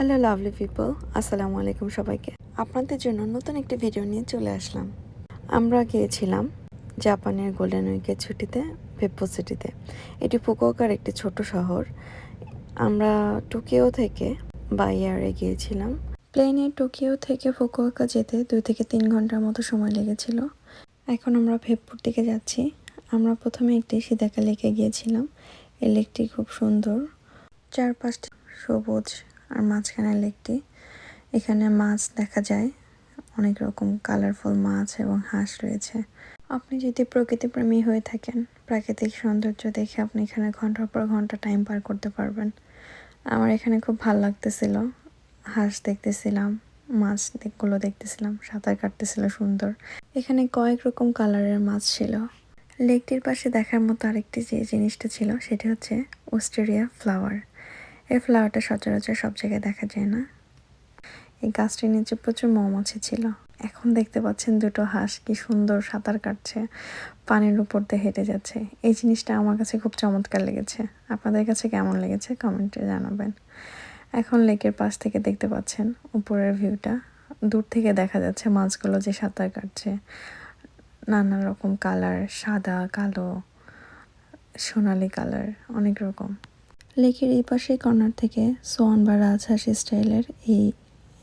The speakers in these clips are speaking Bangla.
হ্যালো লাভলি পিপল আসসালামু আলাইকুম সবাইকে। আপনাদের জন্য নতুন একটি ভিডিও নিয়ে চলে আসলাম। আমরা গিয়েছিলাম জাপানের গোল্ডেন উইকের ছুটিতে পেপ্পো সিটিতে এটি ফুকুওকার একটি ছোট শহর। আমরা টোকিও থেকে বাই এয়ারে গিয়েছিলাম। প্লেনে টোকিও থেকে ফুকুওকা যেতে দুই থেকে তিন ঘণ্টার মতো সময় লেগেছিল। এখন আমরা ভেপ্পুর দিকে যাচ্ছি। আমরা প্রথমে একটি সিদাকা লেকে গিয়েছিলাম। এই লেকটি খুব সুন্দর। চারপাশটি সবুজ আর মাঝখানে লেকটি। এখানে মাছ দেখা যায়। অনেক রকম কালারফুল মাছ এবং হাঁস রয়েছে। আপনি যদি প্রকৃতিপ্রেমী হয়ে থাকেন, প্রাকৃতিক সৌন্দর্য দেখে আপনি এখানে ঘণ্টার পর ঘণ্টা টাইম পার করতে পারবেন। আমার এখানে খুব ভালো লাগতেছিল। হাঁস দেখতেছিলাম, মাছগুলো দেখতেছিলাম, সাঁতার কাটতেছিল সুন্দর। এখানে কয়েক রকম কালারের মাছ ছিল। লেকটির পাশে দেখার মতো আরেকটি যে জিনিসটা ছিল, সেটি হচ্ছে অস্ট্রেলিয়া ফ্লাওয়ার এই ফ্লাওয়ারটা সচরাচর সব জায়গায় দেখা যায় না। এই গাছটির নিচে প্রচুর মৌমাছি ছিল। এখন দেখতে পাচ্ছেন দুটো হাঁস কি সুন্দর সাঁতার কাটছে, পানির উপর দিয়ে হেঁটে যাচ্ছে। এই জিনিসটা আমার কাছে খুব চমৎকার লেগেছে। আপনাদের কাছে কেমন লেগেছে কমেন্টে জানাবেন। এখন লেকের পাশ থেকে দেখতে পাচ্ছেন উপরের ভিউটা। দূর থেকে দেখা যাচ্ছে মাছগুলো যে সাঁতার কাটছে। নানা রকম কালার সাদা, কালো, সোনালি কালার অনেক রকম। লেকের এই পাশে কর্নার থেকে সোয়ান বা রাজহাঁস স্টাইলের এই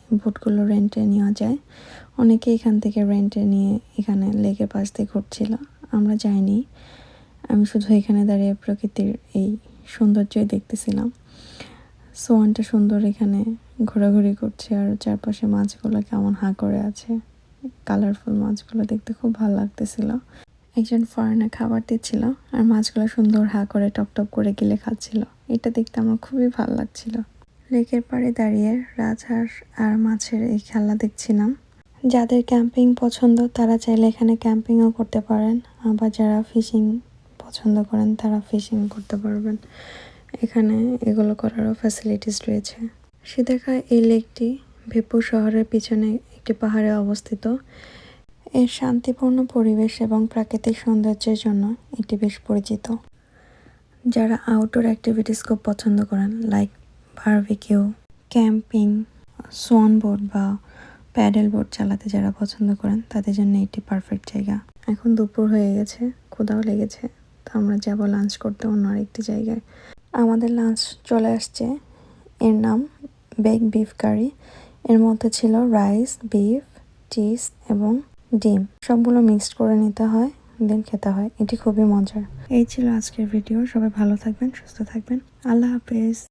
বোটগুলো রেন্টে নেওয়া যায়। অনেকে এখান থেকে রেন্টে নিয়ে এখানে লেকের পাশ দিয়ে ঘুরছিল। আমরা যাইনি। আমি শুধু এখানে দাঁড়িয়ে প্রকৃতির এই সৌন্দর্যই দেখতেছিলাম। সোয়ানটা সুন্দর এখানে ঘোরাঘুরি করছে আর চারপাশে মাছগুলো কেমন হাঁ করে আছে। কালারফুল মাছগুলো দেখতে খুব ভালো লাগতেছিল। একজন ফরেনার খাবার দিচ্ছিল আর মাছগুলো সুন্দর হা করে টপ টপ করে গিলে খাচ্ছিল। এটা দেখতে আমার খুবই ভালো লাগছিল। লেকের পাড়ে দাঁড়িয়ে রাজহাঁস আর মাছের এই খেলা দেখছিলাম। যাদের ক্যাম্পিং পছন্দ, তারা চাইলে এখানে ক্যাম্পিংও করতে পারেন। আবার যারা ফিশিং পছন্দ করেন, তারা ফিশিং করতে পারবেন। এখানে এগুলো করারও ফ্যাসিলিটিস রয়েছে। সিদেখা এই লেকটি ভেপুর শহরের পিছনে একটি পাহাড়ে অবস্থিত। এর শান্তিপূর্ণ পরিবেশ এবং প্রাকৃতিক সৌন্দর্যের জন্য এটি বেশ পরিচিত। যারা আউটডোর অ্যাক্টিভিটিস খুব পছন্দ করেন like barbecue camping swan board বা প্যাডেল বোর্ড চালাতে যারা পছন্দ করেন, তাদের জন্য এটি পারফেক্ট জায়গা। এখন দুপুর হয়ে গেছে ক্ষুদাও লেগেছে, তো আমরা যাব লাঞ্চ করতে অন্য আরেকটি জায়গায়। আমাদের লাঞ্চ চলে আসছে, এর নাম বেগ বিফ কারি এর মধ্যে ছিল রাইস বিফ চিজ এবং ডিম। সবগুলো মিক্সড করে নিতে হয়। দেন খেতে হয়। এটি খুবই মজার। এই ছিল আজকের ভিডিও। সবাই ভালো থাকবেন, সুস্থ থাকবেন। আল্লাহ হাফেজ।